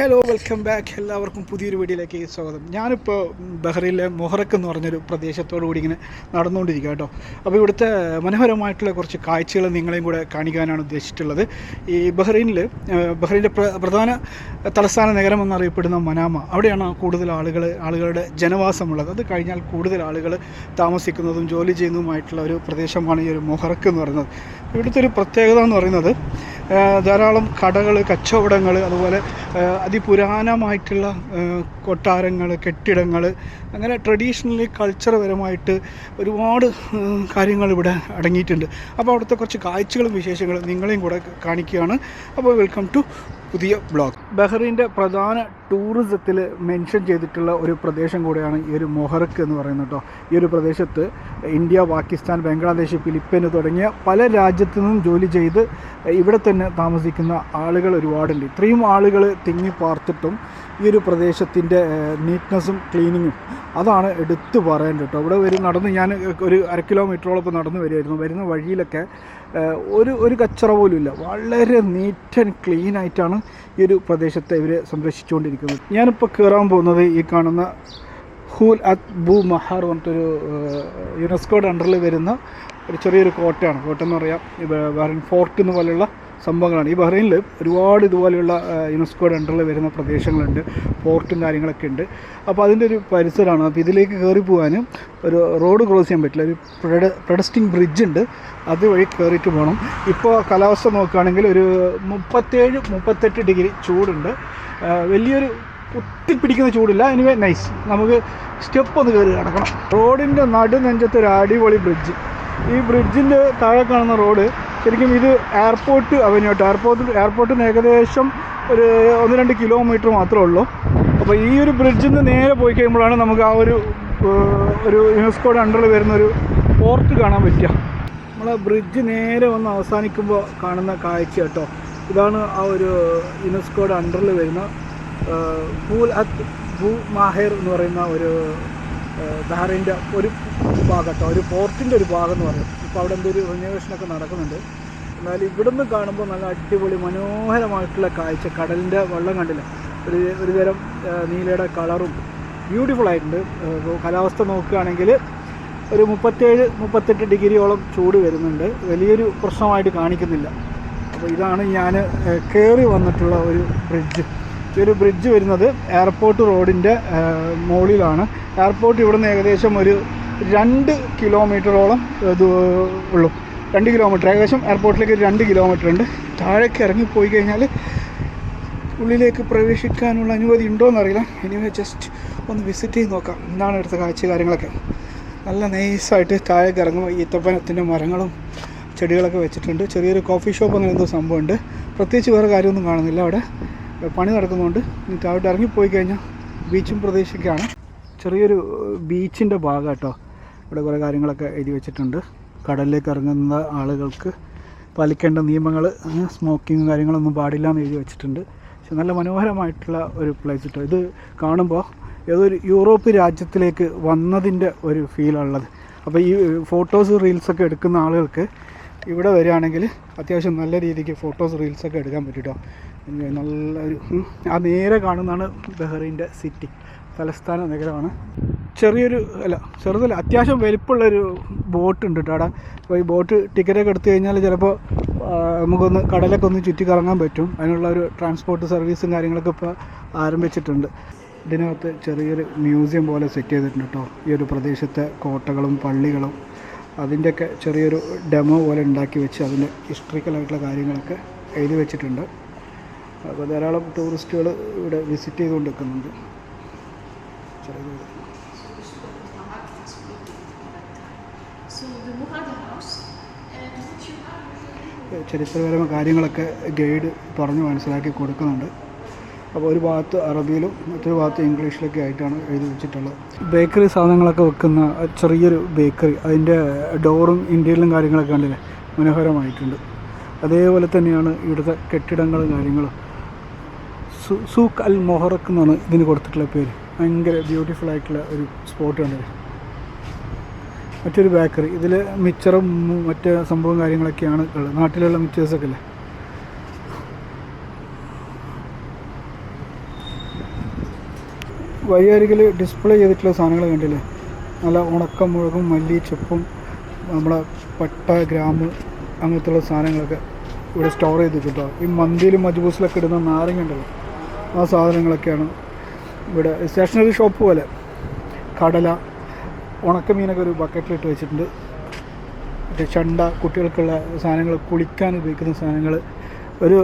Hello welcome back എല്ലാവർക്കും പുതിയൊരു വീഡിയോയിലേക്ക് സ്വാഗതം. ഞാനിപ്പോൾ ബഹ്റൈനിലെ മൊഹറക്ക് എന്ന് പറഞ്ഞൊരു പ്രദേശത്തോടു കൂടി ഇങ്ങനെ നടന്നുകൊണ്ടിരിക്കുക കേട്ടോ. അപ്പോൾ ഇവിടുത്തെ മനോഹരമായിട്ടുള്ള കുറച്ച് കാഴ്ചകൾ നിങ്ങളെയും കൂടെ കാണിക്കാനാണ് ഉദ്ദേശിച്ചിട്ടുള്ളത്. ഈ ബഹ്റൈനിൽ ബഹ്റൈന്റെ പ്രധാന തലസ്ഥാന നഗരം എന്നറിയപ്പെടുന്ന മനാമ. അവിടെയാണ് കൂടുതൽ ആളുകൾ ആളുകളുടെ ജനവാസമുള്ളത്. അത് കഴിഞ്ഞാൽ കൂടുതൽ ആളുകൾ താമസിക്കുന്നതും ജോലി ചെയ്യുന്നതുമായിട്ടുള്ള ഒരു പ്രദേശമാണ് ഈ ഒരു മൊഹറക്ക് എന്ന് പറയുന്നത്. ഇവിടുത്തെ ഒരു പ്രത്യേകത എന്ന് പറയുന്നത് ധാരാളം കടകൾ കച്ചവടങ്ങൾ അതുപോലെ അതിപുരാതനമായിട്ടുള്ള കൊട്ടാരങ്ങൾ കെട്ടിടങ്ങൾ അങ്ങനെ ട്രഡീഷണലി കൾച്ചർപരമായിട്ട് ഒരുപാട് കാര്യങ്ങൾ ഇവിടെ അടങ്ങിയിട്ടുണ്ട്. അപ്പോൾ അവിടുത്തെ കുറച്ച് കാഴ്ചകളും വിശേഷങ്ങളും നിങ്ങളെയും കൂടെ കാണിക്കുകയാണ്. അപ്പോൾ വെൽക്കം ടു പുതിയ ബ്ലോഗ് ബഹ്റൈന്റെ പ്രധാന ടൂറിസത്തിൽ മെൻഷൻ ചെയ്തിട്ടുള്ള ഒരു പ്രദേശം കൂടെയാണ് ഈ ഒരു മൊഹറക്ക് എന്ന് പറയുന്നത് കേട്ടോ. ഈ ഒരു പ്രദേശത്ത് ഇന്ത്യ പാകിസ്ഥാൻ ബംഗ്ലാദേശ് ഫിലിപ്പീന് തുടങ്ങിയ പല രാജ്യത്തു നിന്നും ജോലി ചെയ്ത് ഇവിടെ തന്നെ താമസിക്കുന്ന ആളുകൾ ഒരുപാടുണ്ട്. ഇത്രയും ആളുകൾ തിങ്ങി പാർത്തിട്ടും ഈ ഒരു പ്രദേശത്തിന്റെ നീറ്റ്നസ്സും ക്ലീനിങ്ങും അതാണ് എടുത്തു പറയേണ്ടത് കേട്ടോ. അവിടെ വരും നടന്ന് ഞാൻ ഒരു അര കിലോമീറ്ററോളം നടന്ന് വരുമായിരുന്നു വരുന്ന വഴിയിലൊക്കെ ഒരു ഒരു കച്ചറ പോലും ഇല്ല. വളരെ നീറ്റ് ആൻഡ് ക്ലീൻ ആയിട്ടാണ് ഈ ഒരു പ്രദേശത്തെ ഇവർ സംരക്ഷിച്ചുകൊണ്ടിരിക്കുന്നത്. ഞാനിപ്പോൾ കയറാൻ പോകുന്നത് ഈ കാണുന്ന ഹൂൽ അത് ബു മഹാർ പറഞ്ഞിട്ടൊരു യുനെസ്കോയുടെ അണ്ടറിൽ വരുന്ന ഒരു ചെറിയൊരു കോട്ടയാണ്. കോട്ട എന്ന് പറയാം ബ- ഫോർട്ട് എന്ന് പോലെയുള്ള സംഭവങ്ങളാണ്. ഈ ബഹ്റൈനിൽ ഒരുപാട് ഇതുപോലെയുള്ള യുനെസ്കോയുടെ അണ്ടറിൽ വരുന്ന പ്രദേശങ്ങളുണ്ട്. ഫോർട്ടും കാര്യങ്ങളൊക്കെ ഉണ്ട്. അപ്പോൾ അതിന്റെ ഒരു പരിസരമാണ്. അപ്പോൾ ഇതിലേക്ക് കയറി പോകാനും ഒരു റോഡ് ക്രോസ് ചെയ്യാൻ പറ്റില്ല. ഒരു പ്രഡ പ്രൊഡസ്റ്റിംഗ് ബ്രിഡ്ജ് ഉണ്ട്. അതുവഴി കയറിയിട്ട് പോകണം ഇപ്പോൾ കാലാവസ്ഥ നോക്കുകയാണെങ്കിൽ ഒരു മുപ്പത്തേഴ് മുപ്പത്തെട്ട് ഡിഗ്രി ചൂടുണ്ട്. വലിയൊരു വലിയൊരു കുത്തിപ്പിടിക്കുന്ന ചൂടില്ല. എനിവേ നൈസ് നമുക്ക് സ്റ്റെപ്പ് ഒന്ന് കയറി കിടക്കണം റോഡിന്റെ നടുനെഞ്ചത്ത് ഒരു അടിപൊളി ബ്രിഡ്ജ്. ഈ ബ്രിഡ്ജിന്റെ താഴെ കാണുന്ന റോഡ് ശരിക്കും ഇത് എയർപോർട്ട് അവന്യൂട്ട് എയർപോർട്ട് എയർപോർട്ടിന് ഏകദേശം ഒരു ഒന്ന് രണ്ട് കിലോമീറ്റർ മാത്രമേ ഉള്ളൂ. അപ്പോൾ ഈ ഒരു ബ്രിഡ്ജിൽ നിന്ന് നേരെ പോയി കഴിയുമ്പോഴാണ് നമുക്ക് ആ ഒരു ഒരു യുനെസ്കോയുടെ അണ്ടറിൽ വരുന്ന ഒരു പോർട്ട് കാണാൻ പറ്റുക. നമ്മളെ ബ്രിഡ്ജ് നേരെ വന്ന് അവസാനിക്കുമ്പോൾ കാണുന്ന കാഴ്ച കേട്ടോ. ഇതാണ് ആ ഒരു യുനെസ്കോയുടെ അണ്ടറിൽ വരുന്ന ഭൂൽ അത്ത് ഭൂ മാഹേർ എന്ന് പറയുന്ന ഒരു ബഹ്റൈന്റെ ഒരു ഭാഗം കേട്ടോ. ഒരു പോർട്ടിന്റെ ഒരു ഭാഗം എന്ന് പറയും. ഇപ്പോൾ അവിടെ എന്തൊരു റിനോവേഷനൊക്കെ നടക്കുന്നുണ്ട്. എന്നാൽ ഇവിടുന്ന് കാണുമ്പോൾ നല്ല അടിപൊളി മനോഹരമായിട്ടുള്ള കാഴ്ച. കടലിന്റെ വെള്ളം കണ്ടില്ല? ഒരു ഒരു തരം നീലയുടെ കളറും ബ്യൂട്ടിഫുൾ ആയിട്ടുണ്ട്. കാലാവസ്ഥ നോക്കുകയാണെങ്കിൽ ഒരു മുപ്പത്തേഴ് മുപ്പത്തെട്ട് ഡിഗ്രിയോളം ചൂട് വരുന്നുണ്ട്. വലിയൊരു പ്രശ്നമായിട്ട് കാണിക്കുന്നില്ല. അപ്പോൾ ഇതാണ് ഞാൻ കയറി വന്നിട്ടുള്ള ഒരു ബ്രിഡ്ജ് ഈ ഒരു ബ്രിഡ്ജ് വരുന്നത് എയർപോർട്ട് റോഡിന്റെ മുകളിലാണ്. എയർപോർട്ട് ഇവിടുന്ന് ഏകദേശം ഒരു രണ്ട് കിലോമീറ്ററോളം ഇത് ഉള്ളൂ. രണ്ട് കിലോമീറ്റർ ഏകദേശം എയർപോർട്ടിലേക്ക് ഒരു രണ്ട് കിലോമീറ്റർ ഉണ്ട്. താഴേക്ക് ഇറങ്ങിപ്പോയി കഴിഞ്ഞാൽ ഉള്ളിലേക്ക് പ്രവേശിക്കാനുള്ള അനുമതി ഉണ്ടോ എന്നറിയില്ല എനിവേ ജസ്റ്റ് ഒന്ന് വിസിറ്റ് ചെയ്ത് നോക്കാം. എന്താണ് അടുത്ത കാഴ്ച കാര്യങ്ങളൊക്കെ? നല്ല നൈസായിട്ട് താഴേക്ക് ഇറങ്ങുമ്പോൾ ഈത്തപ്പനത്തിന്റെ മരങ്ങളും ചെടികളൊക്കെ വെച്ചിട്ടുണ്ട്. ചെറിയൊരു കോഫി ഷോപ്പ് അങ്ങനെ എന്തോ സംഭവമുണ്ട്. പ്രത്യേകിച്ച് വേറെ കാര്യമൊന്നും കാണുന്നില്ല അവിടെ. പണി നടക്കുന്നുണ്ട് ഇനി താഴോട്ട് ഇറങ്ങിപ്പോയി കഴിഞ്ഞാൽ ബീച്ചും പ്രദേശമൊക്കെയാണ് ചെറിയൊരു ബീച്ചിന്റെ ഭാഗം കേട്ടോ ഇവിടെ കുറേ കാര്യങ്ങളൊക്കെ എഴുതി വെച്ചിട്ടുണ്ട്. കടലിലേക്ക് ഇറങ്ങുന്ന ആളുകൾക്ക് പാലിക്കേണ്ട നിയമങ്ങൾ സ്മോക്കിങ് കാര്യങ്ങളൊന്നും പാടില്ല എന്ന് എഴുതി വെച്ചിട്ടുണ്ട്. പക്ഷെ നല്ല മനോഹരമായിട്ടുള്ള ഒരു പ്ലേസ് കേട്ടോ ഇത് കാണുമ്പോൾ ഏതൊരു യൂറോപ്പ് രാജ്യത്തിലേക്ക് വന്നതിന്റെ ഒരു ഫീലുള്ളത് അപ്പോൾ ഈ ഫോട്ടോസ് റീൽസൊക്കെ എടുക്കുന്ന ആളുകൾക്ക് ഇവിടെ വരികയാണെങ്കിൽ അത്യാവശ്യം നല്ല രീതിക്ക് ഫോട്ടോസ് റീൽസൊക്കെ എടുക്കാൻ പറ്റും കേട്ടോ നല്ല ഒരു ആ നേരെ കാണുന്നതാണ് ബഹ്റൈന്റെ സിറ്റി തലസ്ഥാന നഗരമാണ്. ചെറിയൊരു അല്ല ചെറുതല്ല അത്യാവശ്യം വലിപ്പമുള്ളൊരു ബോട്ട് ഉണ്ട് കേട്ടോ അപ്പോൾ ഈ ബോട്ട് ടിക്കറ്റൊക്കെ എടുത്തു കഴിഞ്ഞാൽ ചിലപ്പോൾ നമുക്കൊന്ന് കടലൊക്കെ ഒന്ന് ചുറ്റി കറങ്ങാൻ പറ്റും. അതിനുള്ള ഒരു ട്രാൻസ്പോർട്ട് സർവീസും കാര്യങ്ങളൊക്കെ ഇപ്പോൾ ആരംഭിച്ചിട്ടുണ്ട്. ഇതിനകത്ത് ചെറിയൊരു മ്യൂസിയം പോലെ സെറ്റ് ചെയ്തിട്ടുണ്ട് കേട്ടോ. ഈ ഒരു പ്രദേശത്തെ കോട്ടകളും പള്ളികളും. അതിന്റെയൊക്കെ ചെറിയൊരു ഡെമോ പോലെ ഉണ്ടാക്കി വെച്ച് അതിന്റെ ഹിസ്റ്ററിക്കലായിട്ടുള്ള കാര്യങ്ങളൊക്കെ എഴുതി വെച്ചിട്ടുണ്ട്. അപ്പോൾ ധാരാളം ടൂറിസ്റ്റുകൾ ഇവിടെ വിസിറ്റ് ചെയ്തുകൊണ്ട് നിൽക്കുന്നുണ്ട് have ചരിത്രപരമായ കാര്യങ്ങളൊക്കെ ഗൈഡ് പറഞ്ഞ് മനസ്സിലാക്കി കൊടുക്കുന്നുണ്ട്. അപ്പോൾ ഒരു ഭാഗത്ത് അറബിയിലും മറ്റൊരു ഭാഗത്ത് ഇംഗ്ലീഷിലൊക്കെ ആയിട്ടാണ് എഴുതി വെച്ചിട്ടുള്ളത്. ബേക്കറി സാധനങ്ങളൊക്കെ വെക്കുന്ന ചെറിയൊരു ബേക്കറി അതിന്റെ ഡോറും ഇന്റീരിയലും കാര്യങ്ങളൊക്കെ കണ്ടില്ലേ? മനോഹരമായിട്ടുണ്ട്. അതേപോലെ തന്നെയാണ് ഇവിടുത്തെ കെട്ടിടങ്ങളും കാര്യങ്ങളും. സു സൂക്ക് അൽ മൊഹറക്ക് എന്നാണ് ഇതിന് കൊടുത്തിട്ടുള്ള പേര്. ഭയങ്കര ബ്യൂട്ടിഫുൾ ആയിട്ടുള്ള ഒരു സ്പോട്ട് മറ്റൊരു ബേക്കറി ഇതിൽ മിച്ചറും മറ്റ് സംഭവം കാര്യങ്ങളൊക്കെയാണ് ഉള്ളത്. നാട്ടിലുള്ള മിച്ചേഴ്സൊക്കെ അല്ലേ? വഴിയരികിൽ ഡിസ്പ്ലേ ചെയ്തിട്ടുള്ള സാധനങ്ങൾ കണ്ടില്ലേ? നല്ല ഉണക്ക മുഴുകും മല്ലി ചെപ്പും നമ്മളെ പട്ട ഗ്രാമ്പ് അങ്ങനത്തുള്ള സാധനങ്ങളൊക്കെ ഇവിടെ സ്റ്റോർ ചെയ്ത് ഈ മന്തിയിലും മജ്ബൂസിലൊക്കെ ഇടുന്ന നാരങ്ങ ഉണ്ടല്ലോ ആ സാധനങ്ങളൊക്കെയാണ് ഇവിടെ സ്റ്റേഷനറി ഷോപ്പ് പോലെ. കടല ഉണക്കമീനൊക്കെ ഒരു ബക്കറ്റിലിട്ട് വെച്ചിട്ടുണ്ട്. മറ്റേ ചണ്ട കുട്ടികൾക്കുള്ള സാധനങ്ങൾ കുളിക്കാൻ ഉപയോഗിക്കുന്ന സാധനങ്ങൾ. ഒരു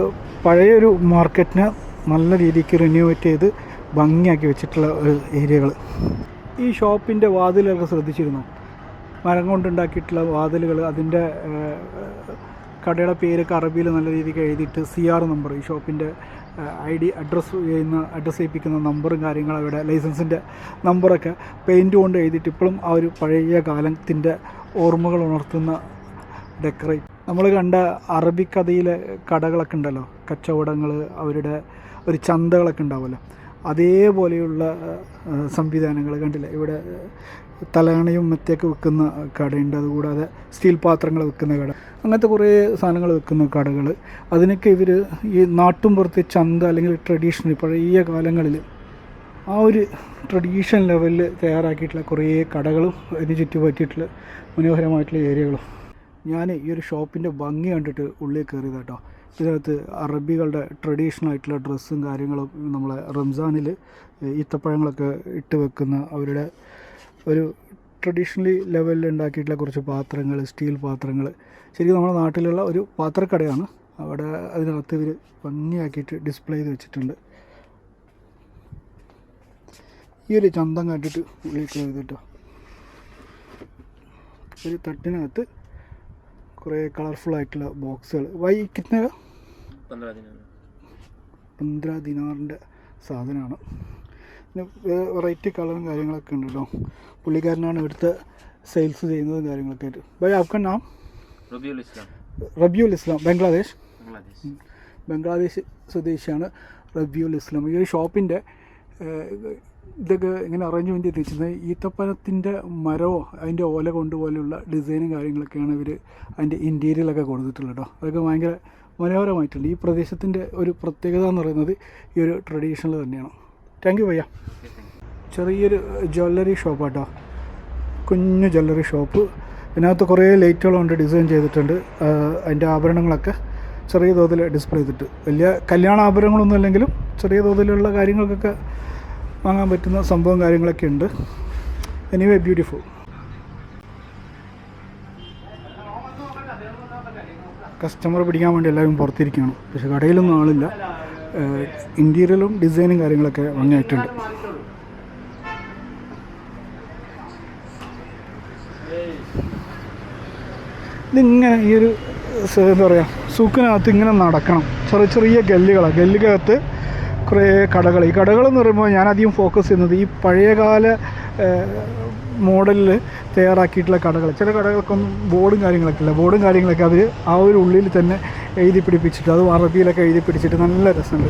പഴയൊരു മാർക്കറ്റിനെ നല്ല രീതിക്ക് റിന്യൂവേറ്റ് ചെയ്ത് ഭംഗിയാക്കി വെച്ചിട്ടുള്ള ഒരു ഏരിയകൾ. ഈ ഷോപ്പിന്റെ വാതിലൊക്കെ ശ്രദ്ധിച്ചിരുന്നു? മരം കൊണ്ടുണ്ടാക്കിയിട്ടുള്ള വാതിലുകൾ അതിന്റെ കടയുടെ പേരൊക്കെ അറബിയിൽ നല്ല രീതിക്ക് എഴുതിയിട്ട് സി ആർ നമ്പർ ഈ ഷോപ്പിന്റെ ഐ ഡി അഡ്രസ്സ് ചെയ്യുന്ന അഡ്രസ്സ് ചെയ്യിപ്പിക്കുന്ന നമ്പറും കാര്യങ്ങളും അവിടെ ലൈസൻസിന്റെ നമ്പറൊക്കെ പെയിന്റ് കൊണ്ട് എഴുതിയിട്ട് ഇപ്പോഴും ആ ഒരു പഴയ കാലത്തിന്റെ ഓർമ്മകൾ ഉണർത്തുന്ന ഡെക്കറേറ്റ് നമ്മൾ കണ്ട അറബിക്കഥയിലെ കടകളൊക്കെ ഉണ്ടല്ലോ കച്ചവടങ്ങൾ അവരുടെ ഒരു ചന്തകളൊക്കെ ഉണ്ടാവുമല്ലോ. അതേപോലെയുള്ള സംവിധാനങ്ങൾ കണ്ടില്ല? ഇവിടെ തലയണയും മെത്തയൊക്കെ വെക്കുന്ന കടയുണ്ട്. അതുകൂടാതെ സ്റ്റീൽ പാത്രങ്ങൾ വെക്കുന്ന കട. അങ്ങനത്തെ കുറേ സാധനങ്ങൾ വെക്കുന്ന കടകൾ അതിനൊക്കെ ഇവർ ഈ നാട്ടും പുറത്തെ ചന്ത അല്ലെങ്കിൽ ട്രഡീഷണൽ പഴയ കാലങ്ങളിൽ ആ ഒരു ട്രഡീഷൻ ലെവലിൽ തയ്യാറാക്കിയിട്ടുള്ള കുറേ കടകളും അതിന് ചുറ്റുപറ്റിയിട്ടുള്ള മനോഹരമായിട്ടുള്ള ഏരിയകളും. ഞാൻ ഈ ഒരു ഷോപ്പിന്റെ ഭംഗി കണ്ടിട്ട് ഉള്ളിൽ കയറിയത് കേട്ടോ ഇതിനകത്ത് അറബികളുടെ ട്രഡീഷണൽ ആയിട്ടുള്ള ഡ്രസ്സും കാര്യങ്ങളും നമ്മളെ റംസാനിൽ ഈത്തപ്പഴങ്ങളൊക്കെ ഇട്ട് വെക്കുന്ന അവരുടെ ഒരു ട്രഡീഷണലി ലെവലിൽ ഉണ്ടാക്കിയിട്ടുള്ള കുറച്ച് പാത്രങ്ങൾ സ്റ്റീൽ പാത്രങ്ങൾ ശരിക്കും നമ്മുടെ നാട്ടിലുള്ള ഒരു പാത്രക്കടയാണ്. അവിടെ അതിനകത്ത് ഇവർ ഭംഗിയാക്കിയിട്ട് ഡിസ്പ്ലേ ചെയ്ത് വെച്ചിട്ടുണ്ട്. ഈ ഒരു ചന്തം കണ്ടിട്ട് ഉള്ളിൽ ചെയ്തിട്ടോ ഒരു തട്ടിനകത്ത് കുറേ കളർഫുൾ ആയിട്ടുള്ള ബോക്സുകൾ വൈകിട്ട് പന്ത്രണ്ടിനാറിന്റെ സാധനമാണ്. വെറൈറ്റി കളറും കാര്യങ്ങളൊക്കെ ഉണ്ട് പുള്ളിക്കാരനാണ് ഇവിടുത്തെ സെയിൽസ് ചെയ്യുന്നതും കാര്യങ്ങളൊക്കെ ആയിട്ട്. ബൈ ആഫ്ഗൻ നാം റബിയുൽ ഇസ്ലാം. റബിയുൽ ഇസ്ലാം. ബംഗ്ലാദേശ്? ബംഗ്ലാദേശ്. സ്വദേശിയാണ് റബിയുൽ ഇസ്ലാം. ഈ ഒരു ഷോപ്പിന്റെ ഇതൊക്കെ ഇങ്ങനെ അറേഞ്ച്മെന്റ് എത്തിച്ചത് ഈത്തപ്പനത്തിന്റെ മരവോ അതിന്റെ ഓല കൊണ്ടുപോലെയുള്ള ഡിസൈനും കാര്യങ്ങളൊക്കെയാണ് ഇവർ അതിന്റെ ഇന്റീരിയലൊക്കെ കൊടുത്തിട്ടുള്ളത് കേട്ടോ അതൊക്കെ ഭയങ്കര മനോഹരമായിട്ടുണ്ട്. ഈ പ്രദേശത്തിന്റെ ഒരു പ്രത്യേകത എന്ന് പറയുന്നത് ഈ ഒരു ട്രഡീഷണൽ തന്നെയാണ്. താങ്ക് യു ഭയ്യ ചെറിയൊരു ജ്വല്ലറി ഷോപ്പ് കേട്ടോ കുഞ്ഞു ജ്വല്ലറി ഷോപ്പ് ഇതിനകത്ത് കുറേ ലൈറ്റുകളുണ്ട് ഡിസൈൻ ചെയ്തിട്ടുണ്ട്. അതിന്റെ ആഭരണങ്ങളൊക്കെ ചെറിയ തോതിൽ ഡിസ്പ്ലേ ചെയ്തിട്ട്. വലിയ കല്യാണ ആഭരണങ്ങളൊന്നും അല്ലെങ്കിലും ചെറിയ തോതിലുള്ള കാര്യങ്ങൾക്കൊക്കെ വാങ്ങാൻ പറ്റുന്ന സംഭവം കാര്യങ്ങളൊക്കെ ഉണ്ട്. എനിവേ ബ്യൂട്ടിഫുൾ കസ്റ്റമർ പിടിക്കാൻ വേണ്ടി എല്ലാവരും പുറത്തിരിക്കുകയാണ്. പക്ഷെ കടയിലൊന്നും ആളില്ല. ഇന്റീരിയലും ഡിസൈനും കാര്യങ്ങളൊക്കെ ഭംഗിയായിട്ടുണ്ട്. ഇതിങ്ങനെ ഈ ഒരു എന്താ പറയുക സൂക്കിനകത്ത് ഇങ്ങനെ നടക്കണം. ചെറിയ ചെറിയ ഗല്ലികളാണ് ഗല്ലിക്കകത്ത് കുറേ കടകൾ ഈ കടകളെന്ന് പറയുമ്പോൾ ഞാൻ അധികം ഫോക്കസ് ചെയ്യുന്നത് ഈ പഴയകാല മോഡലിൽ തയ്യാറാക്കിയിട്ടുള്ള കടകൾ ചില കടകൾക്കൊന്നും ബോർഡും കാര്യങ്ങളൊക്കെ ഇല്ല. ബോർഡും കാര്യങ്ങളൊക്കെ അവർ ആ ഒരു ഉള്ളിൽ തന്നെ എഴുതി പിടിപ്പിച്ചിട്ട് അത് അറബിയിലൊക്കെ എഴുതി പിടിച്ചിട്ട് നല്ല രസമുണ്ട്.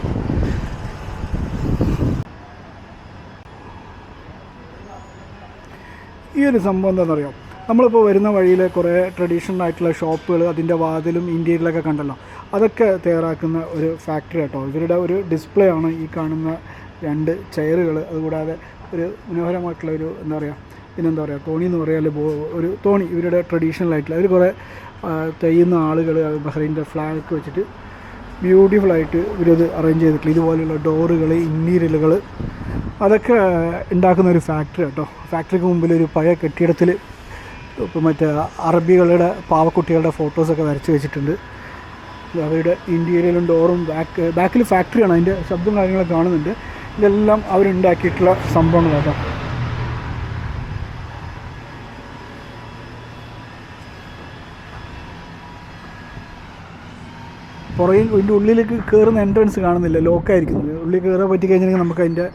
ഈ ഒരു സംഭവം എന്താണെന്നറിയാം? നമ്മളിപ്പോൾ വരുന്ന വഴിയിൽ കുറേ ട്രഡീഷണൽ ആയിട്ടുള്ള ഷോപ്പുകൾ അതിന്റെ വാതിലും ഇന്റീരിയലൊക്കെ കണ്ടല്ലോ. അതൊക്കെ തയ്യാറാക്കുന്ന ഒരു ഫാക്ടറി കേട്ടോ ഇവരുടെ ഒരു ഡിസ്പ്ലേ ആണ് ഈ കാണുന്ന രണ്ട് ചെയറുകൾ അതുകൂടാതെ ഒരു മനോഹരമായിട്ടുള്ള ഒരു എന്താ പറയുക പിന്നെന്താ പറയുക തോണി എന്ന് പറയാൽ ഒരു തോണി ഇവരുടെ ട്രഡീഷണൽ ആയിട്ടുള്ള. അവർ കുറേ തെയ്യുന്ന ആളുകൾ ബഹ്റൈന്റെ ഫ്ലാഗ് വെച്ചിട്ട് ബ്യൂട്ടിഫുള്ളായിട്ട് ഇവരത് അറേഞ്ച് ചെയ്തിട്ടില്ല. ഇതുപോലെയുള്ള ഡോറുകൾ ഇന്നീരലുകൾ അതൊക്കെ ഉണ്ടാക്കുന്ന ഒരു ഫാക്ടറി കേട്ടോ ഫാക്ടറിക്ക് മുമ്പിൽ ഒരു പഴയ കെട്ടിടത്തിൽ ഇപ്പോൾ മറ്റേ അറബികളുടെ പാവക്കുട്ടികളുടെ ഫോട്ടോസൊക്കെ വരച്ച് വെച്ചിട്ടുണ്ട്. അവരുടെ ഇന്റീരിയലും ഡോറും ബാക്ക് ബാക്കിൽ ഫാക്ടറിയാണ് അതിന്റെ ശബ്ദം കാര്യങ്ങളൊക്കെ കാണുന്നുണ്ട്. ഇതെല്ലാം അവരുണ്ടാക്കിയിട്ടുള്ള സംഭവങ്ങളാണ് കേട്ടോ പുറകിൽ ഇതിന്റെ ഉള്ളിലേക്ക് കയറുന്ന എൻട്രൻസ് കാണുന്നില്ല ലോക്കായിരിക്കും ഉള്ളിൽ കയറാൻ പറ്റി കഴിഞ്ഞിട്ടുണ്ടെങ്കിൽ നമുക്ക് അതിന്റെ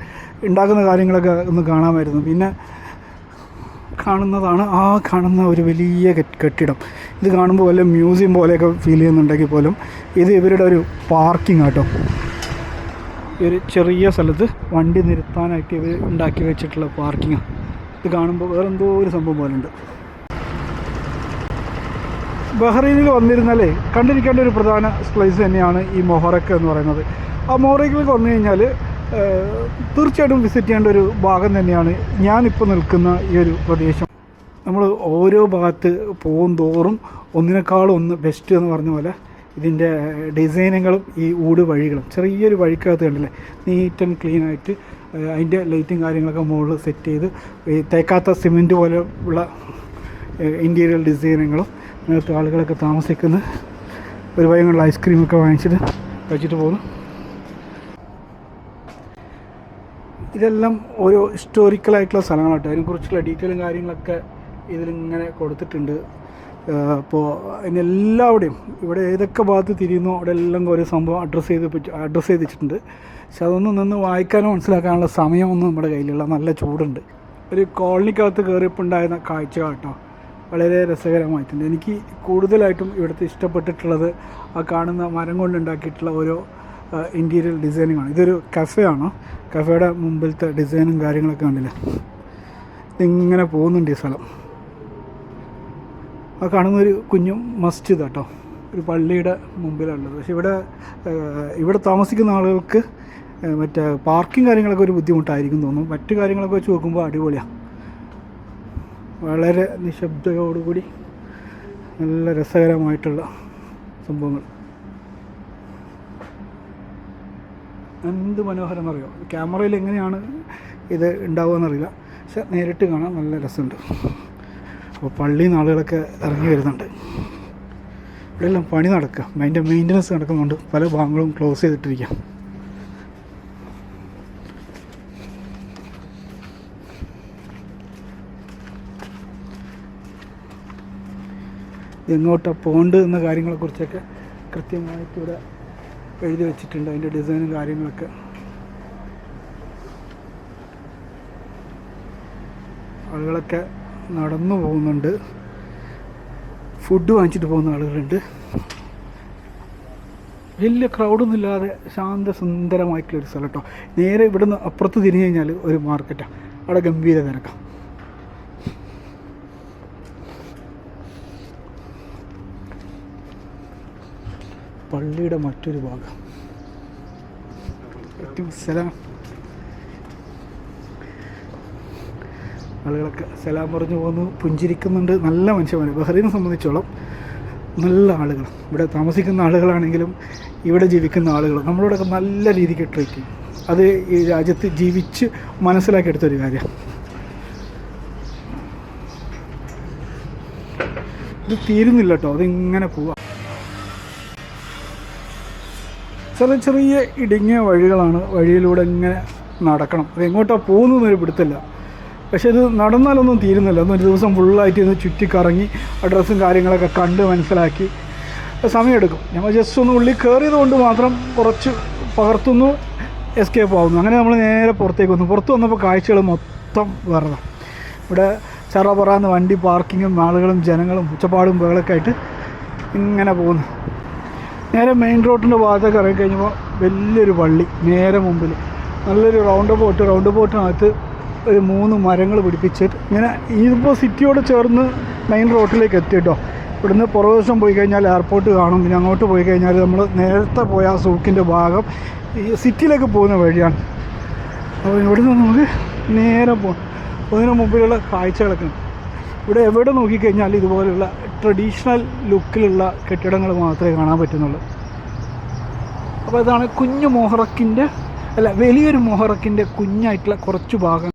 ഉണ്ടാക്കുന്ന കാര്യങ്ങളൊക്കെ ഒന്ന് കാണാമായിരുന്നു. പിന്നെ കാണുന്നതാണ് ആ കാണുന്ന ഒരു വലിയ കെട്ടിടം. ഇത് കാണുമ്പോൾ വല്ല മ്യൂസിയം പോലെയൊക്കെ ഫീൽ ചെയ്യുന്നുണ്ടെങ്കിൽ പോലും ഇത് ഇവരുടെ ഒരു പാർക്കിംഗ് ആട്ടോ. ഒരു ചെറിയ സ്ഥലത്ത് വണ്ടി നിർത്താനായിട്ട് ഇവർ ഉണ്ടാക്കി വെച്ചിട്ടുള്ള പാർക്കിങ്ങാണ് ഇത് കാണുമ്പോൾ വേറെന്തോ ഒരു സംഭവം പോലെ ഉണ്ട് ബഹ്റൈനിൽ വന്നിരുന്നാലേ കണ്ടിരിക്കേണ്ട ഒരു പ്രധാന പ്ലേസ് തന്നെയാണ് ഈ മൊഹറക്ക് എന്ന് പറയുന്നത്. ആ മൊഹറക്കിലേക്ക് വന്നു കഴിഞ്ഞാൽ തീർച്ചയായിട്ടും വിസിറ്റ് ചെയ്യേണ്ട ഒരു ഭാഗം തന്നെയാണ് ഞാനിപ്പോൾ നിൽക്കുന്ന ഈ ഒരു പ്രദേശം. നമ്മൾ ഓരോ ഭാഗത്ത് പോകും തോറും ഒന്നിനേക്കാളും ഒന്ന് ബെസ്റ്റ് എന്ന് പറഞ്ഞ പോലെ ഇതിന്റെ ഡിസൈനുകളും ഈ ഊട് വഴികളും ചെറിയൊരു വഴിക്കകത്ത് കണ്ടില്ലേ നീറ്റ് ആൻഡ് ക്ലീൻ ആയിട്ട് അതിന്റെ ലൈറ്റും കാര്യങ്ങളൊക്കെ മുകളിൽ സെറ്റ് ചെയ്ത് തേക്കാത്ത സിമെന്റ് പോലെ ഉള്ള ഇന്റീരിയർ ഡിസൈനുകളും അതിനകത്ത് ആളുകളൊക്കെ താമസിക്കുന്ന ഒരു വൈകുള്ള ഐസ്ക്രീമൊക്കെ വാങ്ങിച്ചിട്ട് കഴിച്ചിട്ട് പോകുന്നു. ഇതെല്ലാം ഓരോ ഹിസ്റ്റോറിക്കലായിട്ടുള്ള സ്ഥലങ്ങളാട്ടോ. അതിനെക്കുറിച്ചുള്ള ഡീറ്റെയിലും കാര്യങ്ങളൊക്കെ ഇതിലിങ്ങനെ കൊടുത്തിട്ടുണ്ട്. അപ്പോൾ അതിനെല്ലാവിടെയും ഇവിടെ ഏതൊക്കെ ഭാഗത്ത് തിരിയുന്നോ അവിടെ എല്ലാം ഒരു സംഭവം അഡ്രസ്സ് ചെയ്ത് അഡ്രസ്സ് ചെയ്ത് വെച്ചിട്ടുണ്ട്. പക്ഷെ അതൊന്നും നിന്ന് വായിക്കാനോ മനസ്സിലാക്കാനുള്ള സമയമൊന്നും നമ്മുടെ കയ്യിലുള്ള നല്ല ചൂടുണ്ട്. ഒരു കോളനിക്കകത്ത് കയറിയപ്പോൾ ഉണ്ടായിരുന്ന കാഴ്ച കേട്ടോ വളരെ രസകരമായിട്ടുണ്ട്. എനിക്ക് കൂടുതലായിട്ടും ഇവിടുത്തെ ഇഷ്ടപ്പെട്ടിട്ടുള്ളത് ആ കാണുന്ന മരം കൊണ്ടുണ്ടാക്കിയിട്ടുള്ള ഓരോ ഇന്റീരിയർ ഡിസൈനിങ്ങാണ് ഇതൊരു കഫേ ആണ്? കഫേയുടെ മുമ്പിലത്തെ ഡിസൈനും കാര്യങ്ങളൊക്കെ കണ്ടില്ലേ? ഇതിങ്ങനെ പോകുന്നുണ്ട് ഈ സ്ഥലം. ആ കാണുന്നൊരു കുഞ്ഞു മസ്ജിദ് കേട്ടോ ഒരു പള്ളിയുടെ മുമ്പിലുള്ളത്. പക്ഷെ ഇവിടെ ഇവിടെ താമസിക്കുന്ന ആളുകൾക്ക് മറ്റേ പാർക്കിംഗ് കാര്യങ്ങളൊക്കെ ഒരു ബുദ്ധിമുട്ടായിരിക്കും തോന്നുന്നു. മറ്റു കാര്യങ്ങളൊക്കെ വെച്ച് നോക്കുമ്പോൾ അടിപൊളിയാണ് വളരെ നിശബ്ദതയോടുകൂടി നല്ല രസകരമായിട്ടുള്ള സംഭവങ്ങൾ. എന്ത് മനോഹരം എന്നറിയോ ക്യാമറയിൽ എങ്ങനെയാണ് ഇത് ഉണ്ടാവുകയെന്നറിയില്ല. പക്ഷെ നേരിട്ട് കാണാൻ നല്ല രസമുണ്ട്. അപ്പോൾ പള്ളിയിൽ നിന്ന് ആളുകളൊക്കെ ഇറങ്ങി വരുന്നുണ്ട്. ഇവിടെ എല്ലാം പണി നടക്കുക. അതിന്റെ മെയിന്റനൻസ് നടക്കുന്നുണ്ട്. പല ഭാഗങ്ങളും ക്ലോസ് ചെയ്തിട്ടിരിക്കാം എങ്ങോട്ടാണ് പോകേണ്ടത് എന്ന കാര്യങ്ങളെക്കുറിച്ചൊക്കെ കൃത്യമായിട്ട് ഇവിടെ എഴുതി വെച്ചിട്ടുണ്ട് അതിന്റെ ഡിസൈനും കാര്യങ്ങളൊക്കെ. ആളുകളൊക്കെ നടന്നു പോകുന്നുണ്ട്. ഫുഡ് വാങ്ങിച്ചിട്ട് പോകുന്ന ആളുകളുണ്ട്. വലിയ ക്രൗഡൊന്നും ഇല്ലാതെ ശാന്തസുന്ദരമായിട്ടുള്ളൊരു സ്ഥലം കേട്ടോ. നേരെ ഇവിടുന്ന് അപ്പുറത്ത് തിരിഞ്ഞു കഴിഞ്ഞാൽ ഒരു മാർക്കറ്റാണ് അവിടെ ഗംഭീര തിരക്കാം. പള്ളിയുടെ മറ്റൊരു ഭാഗം. സലാം. ആളുകളൊക്കെ സലാം പറഞ്ഞു പോകുന്നു പുഞ്ചിരിക്കുന്നുണ്ട്. നല്ല മനുഷ്യന്മാർ ബഹ്റൈനെ സംബന്ധിച്ചോളം നല്ല ആളുകൾ ഇവിടെ താമസിക്കുന്ന ആളുകളാണെങ്കിലും ഇവിടെ ജീവിക്കുന്ന ആളുകൾ നമ്മളോടൊക്കെ നല്ല രീതിക്ക് ട്രീറ്റ് ചെയ്യും. അത് ഈ രാജ്യത്ത് ജീവിച്ച് മനസ്സിലാക്കിയെടുത്തൊരു കാര്യമാണ് ഇത് തീരുന്നില്ല കേട്ടോ അതിങ്ങനെ പോവാം. ചെറിയ ചെറിയ ഇടുങ്ങിയ വഴികളാണ് വഴിയിലൂടെ ഇങ്ങനെ നടക്കണം. അത് എങ്ങോട്ടാണ് പോകുന്നതെന്നൊരു പിടുത്തില്ല പക്ഷെ ഇത് നടന്നാലൊന്നും തീരുന്നില്ല. ഒരു ദിവസം ഫുള്ളായിട്ട് ഇന്ന് ചുറ്റിക്കറങ്ങി അഡ്രസ്സും കാര്യങ്ങളൊക്കെ കണ്ട് മനസ്സിലാക്കി. സമയമെടുക്കും. നമ്മൾ ജസ്റ്റ് ഒന്ന് ഉള്ളിൽ കയറിയത് കൊണ്ട് മാത്രം കുറച്ച് പകർത്തുന്നു എസ്കേപ്പ് ആവുന്നു. അങ്ങനെ നമ്മൾ നേരെ പുറത്തേക്ക് വന്നു. പുറത്ത് വന്നപ്പോൾ കാഴ്ചകൾ മൊത്തം വേറെ ഇവിടെ ചറപറന്ന വണ്ടി പാർക്കിങ്ങും ആളുകളും ജനങ്ങളും ഉച്ചപ്പാടും ബഹളൊക്കെ ആയിട്ട് ഇങ്ങനെ പോകുന്നു. നേരെ മെയിൻ റോഡിന്റെ ഭാഗത്തേക്ക് ഇറങ്ങി കഴിഞ്ഞപ്പോൾ വലിയൊരു പള്ളി നേരെ മുമ്പിൽ നല്ലൊരു റൗണ്ട് ബോട്ട് റൗണ്ട് ബോട്ടിനകത്ത് ഒരു മൂന്ന് മരങ്ങൾ പിടിപ്പിച്ചിട്ട് ഇങ്ങനെ ഇതിപ്പോൾ സിറ്റിയോട് ചേർന്ന് മെയിൻ റോഡിലേക്ക് എത്തി കേട്ടോ ഇവിടുന്ന് പുറകുവശം പോയി കഴിഞ്ഞാൽ എയർപോർട്ട് കാണും പിന്നെ അങ്ങോട്ട് പോയി കഴിഞ്ഞാൽ നമ്മൾ നേരത്തെ പോയ ആ സൂക്കിന്റെ ഭാഗം ഈ സിറ്റിയിലേക്ക് പോകുന്ന വഴിയാണ്. അപ്പോൾ ഇവിടുന്ന് നമുക്ക് നേരെ പോകാം അതിന് മുമ്പിലുള്ള കാഴ്ചകളൊക്കെ. ഇവിടെ എവിടെ നോക്കിക്കഴിഞ്ഞാൽ ഇതുപോലുള്ള ട്രഡീഷണൽ ലുക്കിലുള്ള കെട്ടിടങ്ങൾ മാത്രമേ കാണാൻ പറ്റുന്നുള്ളൂ. അപ്പോൾ ഇതാണ് കുഞ്ഞു മൊഹറക്കിന്റെ അല്ല വലിയൊരു മൊഹറക്കിന്റെ കുഞ്ഞായിട്ടുള്ള കുറച്ച് ഭാഗം